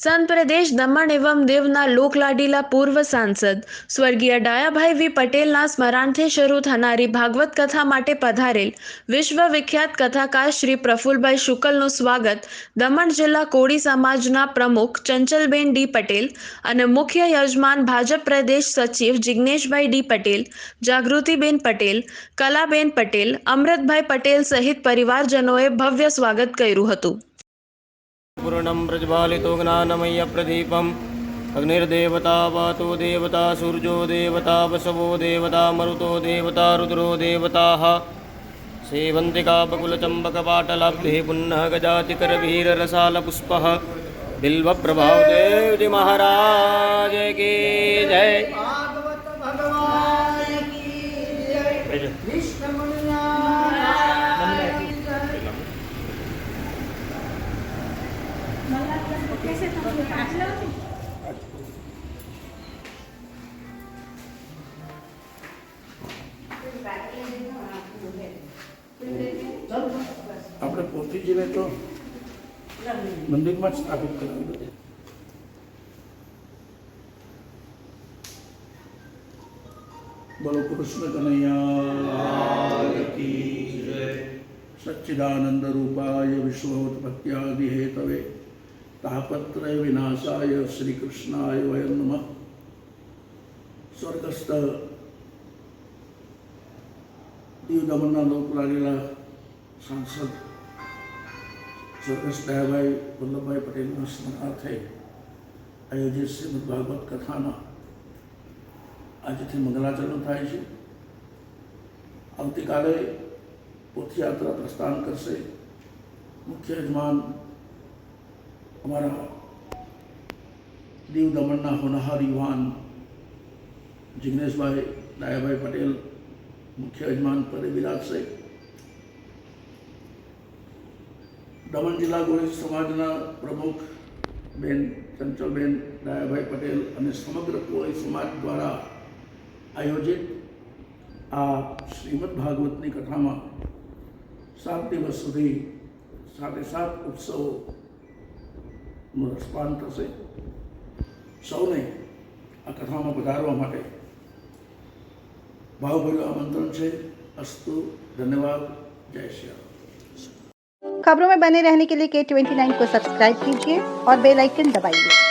સંત પ્રદેશ દમણ એવં દેવના લોકલાડીલા પૂર્વ સાંસદ સ્વર્ગીય ડાયાભાઈ વી પટેલના સ્મરણથી શરૂ થનારી ભાગવત કથા માટે પધારેલ વિશ્વ વિખ્યાત કથાકાર શ્રી પ્રફુલભાઈ શુકલનું સ્વાગત દમણ જિલ્લા કોળી સમાજના પ્રમુખ ચંચલબેન ડી પટેલ અને મુખ્ય યજમાન ભાજપ પ્રદેશ સચિવ જિજ્ઞેશભાઈ ડી પટેલ, જાગૃતિબેન પટેલ, કલાબેન પટેલ, અમૃતભાઈ પટેલ સહિત પરિવારજનોએ ભવ્ય સ્વાગત કર્યું હતું. पूर्णं प्रज्वालितो ज्ञानमय्यप्रदीपम् अग्निर्देवता वातो देवता सूर्यो देवता वसवो देवता मरुतो देवता रुद्रो देवताः। सेवन्तिका बकुलचम्बकपाटलाब्धिः पुन्नः गजातिकरवीररसालपुष्पः। बिल्वप्रभाव देवजी महाराज की जय भागवत भगवान की जय विष्णु मुनिनारायण की जय આપણે પહોંચી જઈએ તો મંદિરમાં જ સ્થાપિત કરાવેલું બોલો કૃષ્ણ કનૈયા કી જય. સચ્ચિદાનંદ રૂપાય વિશ્વોત્પત્યાદિ હેતવે તાપત્રય વિનાશાય શ્રી કૃષ્ણાય વયમ નમઃ સ્વર્ગસ્થ દીવ દમણના લોક લાગેલા સાંસદ સ્વર્ગસ્થ દયાભાઈ વલ્લભભાઈ પટેલના સ્મરણાર્થે આયોજિત શ્રીમદ ભાગવત કથામાં આજથી મંગલાચરણ થાય છે આવતીકાલે પોથયાત્રા પ્રસ્થાન કરશે મુખ્ય યજમાન અમારા દીવ દમણના હોનહાર યુવાન જિગ્નેશભાઈ, ડાયાભાઈ પટેલ, મુખ્ય યજમાન પદે બિરાજશે દમણ જિલ્લા ગોળી સમાજના પ્રમુખ બેન ચંચલબેન, ડાયાભાઈ પટેલ અને સમગ્ર કોળી સમાજ દ્વારા આયોજિત આ શ્રીમદ ભાગવતની કથામાં સાત દિવસ સુધી સાતે સાત ઉત્સવોનું રસપાન થશે સૌને આ કથામાં પધારવા માટે ભાવભર્યું આમંત્રણ છે અસ્તુ ધન્યવાદ જય શ્રી રામ खबरों में बने रहने के लिए के ट्वेंटी नाइन को सब्सक्राइब कीजिए और बेल आइकन दबाइए